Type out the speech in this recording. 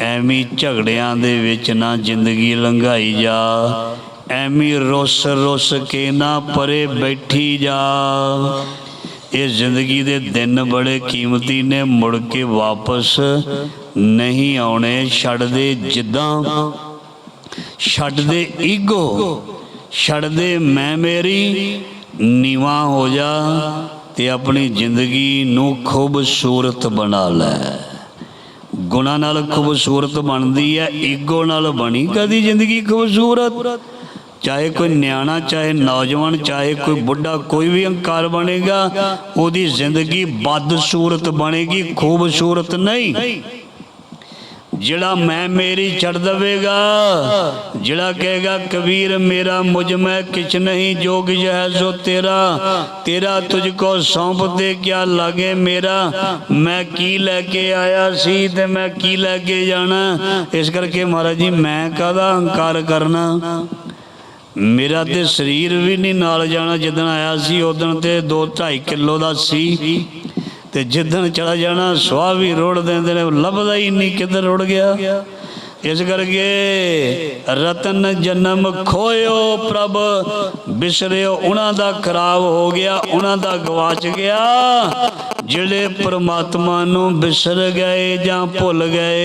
ਐਵੇਂ ਝਗੜਿਆਂ ਦੇ ਵਿੱਚ ਨਾ ਜ਼ਿੰਦਗੀ ਲੰਘਾਈ ਜਾ, ਐਵੇਂ ਰੁੱਸ ਰੁੱਸ ਕੇ ਨਾ ਪਰੇ ਬੈਠੀ ਜਾ। ਇਹ ਜ਼ਿੰਦਗੀ ਦੇ ਦਿਨ ਬੜੇ ਕੀਮਤੀ ਨੇ, ਮੁੜ ਕੇ ਵਾਪਸ ਨਹੀਂ ਆਉਣੇ ਛੱਡ ਦੇ ਜਿੱਦਾਂ ਛੱਡ ਦੇ ਈਗੋ ਛੱਡ ਦੇ ਮੈਂ ਮੇਰੀ, ਨੀਵਾ ਹੋ ਜਾ ਤੇ ਆਪਣੀ ਜ਼ਿੰਦਗੀ ਨੂੰ ਖੂਬਸੂਰਤ ਬਣਾ ਲੈ। ਗੁਣਾ ਨਾਲ ਖੂਬਸੂਰਤ ਬਣਦੀ ਹੈ, ਈਗੋ ਨਾਲ ਬਣੀ ਕਦੀ ਜ਼ਿੰਦਗੀ ਖੂਬਸੂਰਤ। ਚਾਹੇ ਕੋਈ ਨਿਆਣਾ, ਚਾਹੇ ਨੌਜਵਾਨ, ਚਾਹੇ ਕੋਈ ਬੁੱਢਾ, ਕੋਈ ਵੀ ਹੰਕਾਰ ਬਣੇਗਾ, ਉਹਦੀ ਜ਼ਿੰਦਗੀ ਬਦਸੂਰਤ ਬਣੇਗੀ, ਖੂਬਸੂਰਤ ਨਹੀਂ। ਜਿਹੜਾ ਮੈਂ ਮੇਰੀ ਛੱਡ ਦੇਵੇਗਾ, ਜਿਹੜਾ ਕਹੇਗਾ, ਕਬੀਰ, ਮੇਰਾ ਮੁਝ ਮੈਂ ਕਿਛ ਨਹੀਂ, ਜੋਗ ਹੈ ਸੋ ਤੇਰਾ ਤੇਰਾ ਤੁਝ ਕੋ ਸੌਂਪ ਦੇ ਕਿਆ ਲਾਗੇ ਮੇਰਾ? ਮੈਂ ਕੀ ਲੈ ਕੇ ਆਇਆ ਸੀ ਤੇ ਮੈਂ ਕੀ ਲੈ ਕੇ ਜਾਣਾ? ਇਸ ਕਰਕੇ ਮਹਾਰਾਜ ਜੀ, ਮੈਂ ਕਾਹਦਾ ਹੰਕਾਰ ਕਰਨਾ? ਮੇਰਾ ਤੇ ਸਰੀਰ ਵੀ ਨਹੀਂ ਨਾਲ ਜਾਣਾ, ਜਿੱਦਣ ਆਇਆ ਸੀ, ਉਦੋਂ ਤੇ 2 2.5 ਕਿਲੋ ਦਾ ਸੀ। ਤੇ ਜਿੱਦਣ ਚਲਾ ਜਾਣਾ, ਸਵਾਹ ਵੀ ਰੋੜ ਦਿੰਦੇ ਨੇ ਲੱਭਦਾ ਹੀ ਨਹੀਂ ਕਿੱਧਰ ਰੁੜ ਗਿਆ। ਇਸ ਕਰਕੇ ਰਤਨ ਜਨਮ ਖੋਇਓ ਪ੍ਰਭ, ਬਿਸਰਿਓ ਉਹਨਾਂ ਦਾ ਖਰਾਬ ਹੋ ਗਿਆ, ਉਹਨਾਂ ਦਾ ਗਵਾਚ ਗਿਆ। ਜਿਹੜੇ ਪ੍ਰਮਾਤਮਾ ਨੂੰ ਬਿਸਰ ਗਏ ਜਾਂ ਭੁੱਲ ਗਏ